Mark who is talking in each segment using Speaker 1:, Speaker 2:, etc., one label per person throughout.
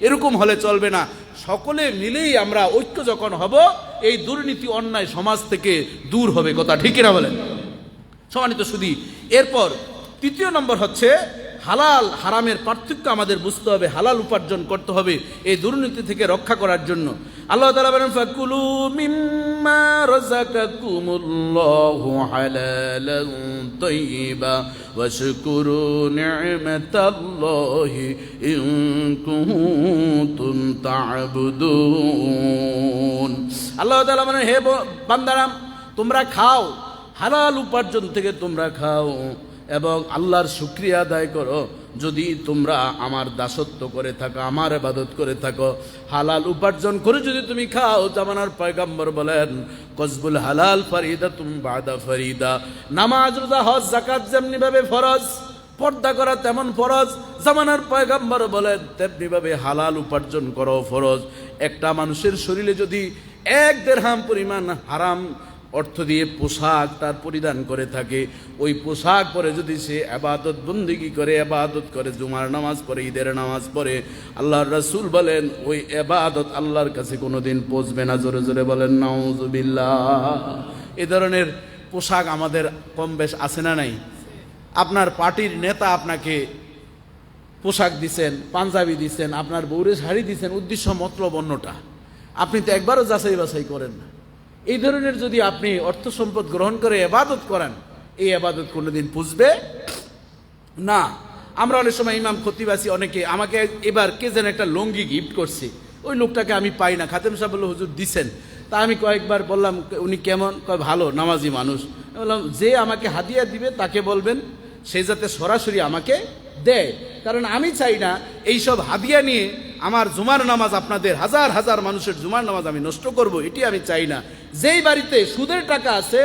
Speaker 1: এরকম হলে চলবে না। সকলে মিলেই আমরা ঐক্য যখন হব, এই দুর্নীতি অন্যায় সমাজ থেকে দূর হবে। কথা ঠিক না বলেন? সমানিত সুদী এরপর তৃতীয় নম্বর হচ্ছে হালাল, হারামের পার্থক্য আমাদের বুঝতে হবে, হালাল উপার্জন করতে হবে এই দুর্নীতি থেকে রক্ষা করার জন্য। আল্লাহ তাআলা বলেন, ফাকুলু মিম্মা রাযাকাকুমুল্লাহু হালালান তাইয়্যিবা ওয়াশকুরু নি'মাতাল্লাহি ইন কুনতুম তা'বুদুন। আল্লাহ তাআলা বলেন, হে ব- বান্দারা, তোমরা খাও, হালাল উপার্জন থেকে তোমরা খাও। এবং আল্লাহর শুক্রিয়া আদায় করো। যদি তোমরা আমার দাসত্ব করে থাকো, আমার আবাদত করে থাকো, হালাল উপার্জন করে যদি তুমি খাও, জামানার পয়গাম্বর বলেন, কসবুল হালাল ফরিদা তুম বাদা ফরিদা। নামাজ, রোজা, হজ জাকাত যেমনি ভাবে ফরজ, পর্দা করা তেমন ফরজ। জামানার পয়গাম্বর বলেন তেমনি ভাবে হালাল উপার্জন করো ফরজ। একটা মানুষের শরীরে যদি এক দেড়হাম পরিমাণ হারাম অর্থ দিয়ে পোশাক তার পরিধান করে থাকে। ওই পোশাক পরে যদি সে আবাদত বন্দিগি করে, আবাদত করে, জুমার নামাজ পড়ে, ঈদের নামাজ পড়ে, আল্লাহর রাসূল বলেন, ওই আবাদত আল্লাহর কাছে কোনোদিন পৌঁছবে না। জোরে জোরে বলেন, নাউজুবিল্লাহ। এ ধরনের পোশাক আমাদের কম বেশ আছে না নাই? আপনার পার্টির নেতা আপনাকে পোশাক দিছেন, পাঞ্জাবি দিছেন, আপনার বউরে শাড়ি দিছেন, উদ্দেশ্য, মতলব অন্যটা। আপনি তো একবারও যাচাই বাছাই করেন না। এই ধরনের যদি আপনি অর্থ সম্পদ গ্রহণ করে এবাদত করেন, এই আবাদত কোনোদিন পুষবে না। আমরা অনেক সময় ইমাম খতিবাসী অনেকে আমাকে এবার কে যেন একটা লঙ্গি গিফট করছে। ওই লোকটাকে আমি পাই না। খাতেম সাহেব বলল, হুজুর দিছেন। তা আমি কয়েকবার বললাম, উনি কেমন? কয়, ভালো, নামাজি মানুষ। বললাম, যে আমাকে হাদিয়া দিবে তাকে বলবেন, সে যাতে সরাসরি আমাকে দেয়। কারণ আমি চাই না এইসব হাদিয়া নিয়ে আমার জুমার নামাজ আপনাদের হাজার হাজার মানুষের জুমার নামাজ আমি নষ্ট করব, এটি আমি চাই না। যেই বাড়িতে সুদের টাকা আছে,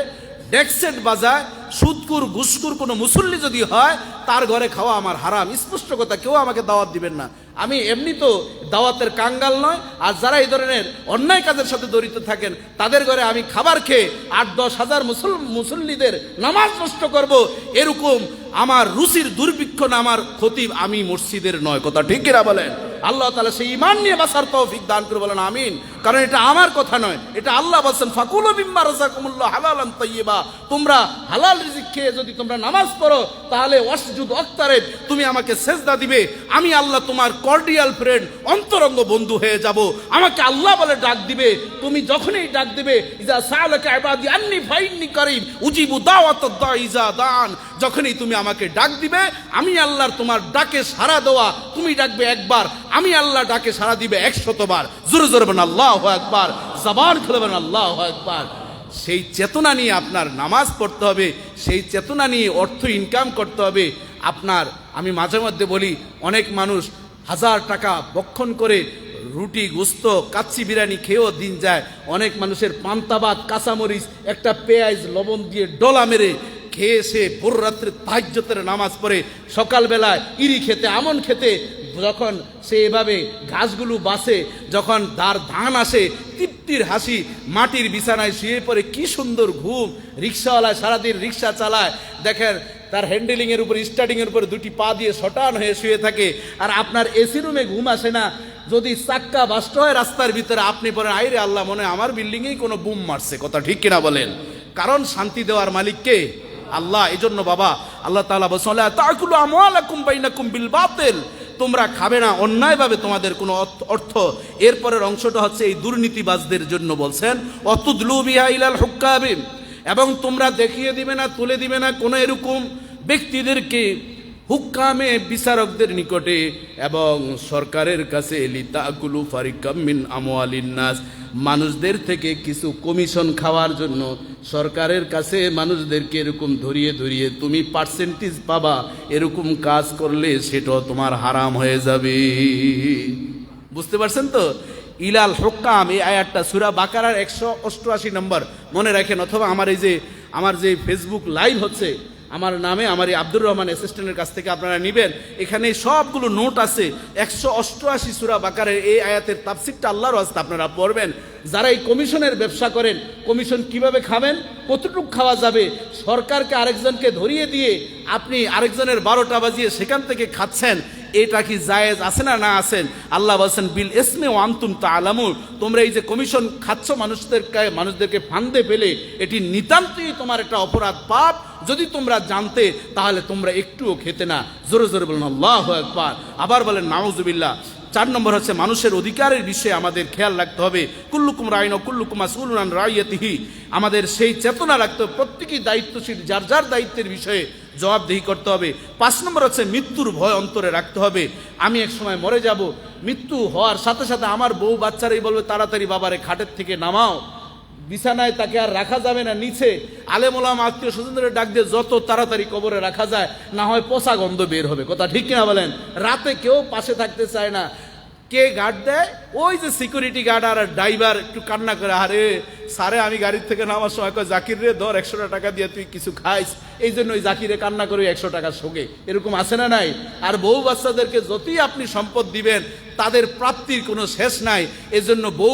Speaker 1: ডেক্সেট বাজায়, সুদকুর ঘুসকুর কোনো মুসল্লি যদি হয়, তার ঘরে খাওয়া আমার হারাম। স্পষ্ট কথা, কেউ আমাকে দাওয়াত দিবেন না। আমি এমনি তো দাওয়াতের কাঙ্গাল নয়, আর যারা এই ধরনের অন্যায় কাজের সাথে জড়িত থাকেন, তাদের ঘরে আমি খাবার খেয়ে আট, দশ হাজার মুসল, মুসল্লিদের নামাজ নষ্ট করব, এরকম আমার রুচির দুর্ভিক্ষ না, আমার ক্ষতি আমি মসজিদের নয়। কথা ঠিক কিনা বলেন? আল্লাহ তালা সেই ইমান নিয়ে বাসার তৌফিক দান করে বলেন, আমিন। কারণ এটা আমার কথা নয়, এটা আল্লাহ বলছেন, ফাকুল রাজাকুমুল্লাহ হালালান তাইয়্যিবা। তোমরা হালাল রিজিক খেয়ে যদি তোমরা নামাজ পড়ো, তাহলে অসজুদ অক্তারে তুমি আমাকে সেজদা দিবে। আমি আল্লাহ তোমার কর্ডিয়াল ফ্রেন্ড, অন্তরঙ্গ বন্ধু হয়ে যাব। আমাকে আল্লাহ বলে ডাক দিবে, তুমি যখনই ডাক দিবে, ইজা সালাকা ইবাদি আন্নি ফাইন্নি করিম উজিবু দাওয়াত দা ইজা দান। যখনই তুমি আমাকে ডাক দিবে, আমি আল্লাহর তোমার ডাকে সাড়া দেওয়া, তুমি ডাকবে একবার, আমি আল্লাহ ডাকে সাড়া দিবে একশতবার। জোরে জোরে বলেন, আল্লাহ একবার জবান খুলে বলেন, আল্লাহ একবার সেই চেতনা নিয়ে আপনার নামাজ পড়তে হবে, সেই চেতনা নিয়ে অর্থ ইনকাম করতে হবে। আপনার, আমি মাঝে মধ্যে বলি, অনেক মানুষ হাজার টাকা বক্ষণ করে রুটি, গোস্ত, কাচ্চি বিরিয়ানি খেয়েও দিন যায়। অনেক মানুষের পান্তাবাদ কাঁচামরিচ, একটা পেঁয়াজ, লবণ দিয়ে ডলা মেরে খেয়ে সে ভোর রাত্রে তাহাজ্যতের নামাজ পড়ে, সকালবেলায় ইরি খেতে, আমন খেতে, যখন সে এভাবে ঘাসগুলো বাসে, যখন তার ধান আসে, তৃপ্তির হাসি, মাটির বিছানায় শুয়ে পড়ে, কি সুন্দর ঘুম, রিক্সাওয়ালায় সারাদিন রিক্সা চালায়, দেখেন তার হ্যান্ডেলিংয়ের উপর স্টার্টিংয়ের উপর দুটি পা দিয়ে শটান হয়ে শুয়ে থাকে, আর আপনার এসি রুমে ঘুম আসে না, যদি চাক্কা বাস্ট হয় রাস্তার ভিতরে, আপনি বলেন, আইরে আল্লাহ, মনে আমার বিল্ডিংয়েই কোনো বুম মারছে। কথা ঠিক কিনা বলেন? কারণ শান্তি দেওয়ার মালিক কে? আল্লাহ এই জন্য বাবা, আল্লাহ তাআলা বলছেন তাকুলু আমওয়ালাকুম বাইনাকুম বিল বাতিল। তোমরা খাবে না, অন্যায়ভাবে তোমাদের কোনো অর্থ- অর্থ। এরপরের অংশটা হচ্ছে এই দুর্নীতিবাজদের জন্য বলছেন অতুদলু বিহা ইলাল হুক্কাবিম এবং তোমরা দেখিয়ে দিবে না, তুলে দিবে না কোনো এরকম ব্যক্তিদেরকে হুক্কামে বিচারকদের নিকটে এবং সরকারের কাছে, লিতাকুলু ফারিকাম মিন আমওয়ালিন নাস, মানুষদের থেকে কিছু কমিশন খাওয়ার জন্য সরকারের কাছে মানুষদেরকে এরকম ধরিয়ে ধরিয়ে, তুমি পার্সেন্টেজ পাবা, এরকম কাজ করলে সেটাও তোমার হারাম হয়ে যাবে। বুঝতে পারছেন তো? ইলাল হকাম এই আয়াতটা সুরা বাকারার একশো অষ্টআশি নম্বর, মনে রাখেন, অথবা আমার এই যে, আমার যে ফেসবুক লাইভ হচ্ছে আমার নামে আমার এই আব্দুর রহমান অ্যাসিস্ট্যান্টের কাছ থেকে আপনারা নেবেন। এখানে সবগুলো নোট আছে। একশো অষ্টআশি সুরা বাকারের এই আয়াতের তাপসিকটা আল্লাহর আস্তে আপনারা পড়বেন। যারা এই কমিশনের ব্যবসা করেন, কমিশন কীভাবে খাবেন, কতটুকু খাওয়া যাবে, সরকারকে আরেকজনকে ধরিয়ে দিয়ে আপনি আরেকজনের বারোটা বাজিয়ে সেখান থেকে খাচ্ছেন এটা কি জায়েজ আছে না না আছেন আল্লাহ বলছেন, বিল এসমে ও তা আলামুল তোমরা এই যে কমিশন খাচ্ছ মানুষদেরকে মানুষদেরকে ফান্দে ফেলে, এটি নিতান্তই তোমার একটা অপরাধ পাপ। যদি তোমরা জানতে, তাহলে তোমরা একটুও খেতে না। জোরে জোরে বলেন, আল্লাহ একবার আবার বলেন, নাউজুবিল্লাহ। চার নম্বর হচ্ছে, মানুষের অধিকারের বিষয়ে আমাদের খেয়াল রাখতে হবে। কুল্লুকুম রাইন কুল্লুকুম আসুলান রাইয়াতিহি। আমাদের সেই চেতনা রাখতে হবে। প্রত্যেকেই দায়িত্বশীল, যার যার দায়িত্বের বিষয়ে জবাবদিহি করতে হবে। পাঁচ নম্বর হচ্ছে মৃত্যুর ভয় অন্তরে রাখতে হবে। আমি এক সময় মরে যাব। মৃত্যু হওয়ার সাথে সাথে আমার বউ বাচ্চারাই বলবে, তাড়াতাড়ি বাবারে খাটের থেকে নামাও। বিছানায় তাকে আর রাখা যাবে না, নিচে। আলেমোলাম আত্মীয় স্বজনদের ডাক দিয়ে যত তাড়াতাড়ি কবরে রাখা যায়, না হয় পচা গন্ধ বের হবে। কথা ঠিক কিনা বলেন? রাতে কেউ পাশে থাকতে চায় না। কে গার্ড দেয়? ওই যে সিকিউরিটি গার্ড আর ড্রাইভার একটু কান্না করে, আরে সারে আমি গাড়ির থেকে নামার সময় কয়, জাকির রে, ধর একশো টাকা দিয়ে তুই কিছু খাইস। এই জন্য ওই জাকিরে কান্না করে একশো টাকা শোকে। এরকম আছে না নাই? আর বউ বাচ্চাদেরকে যতই আপনি সম্পদ দিবেন, তাদের প্রাপ্তির কোনো শেষ নাই। এজন্য বউ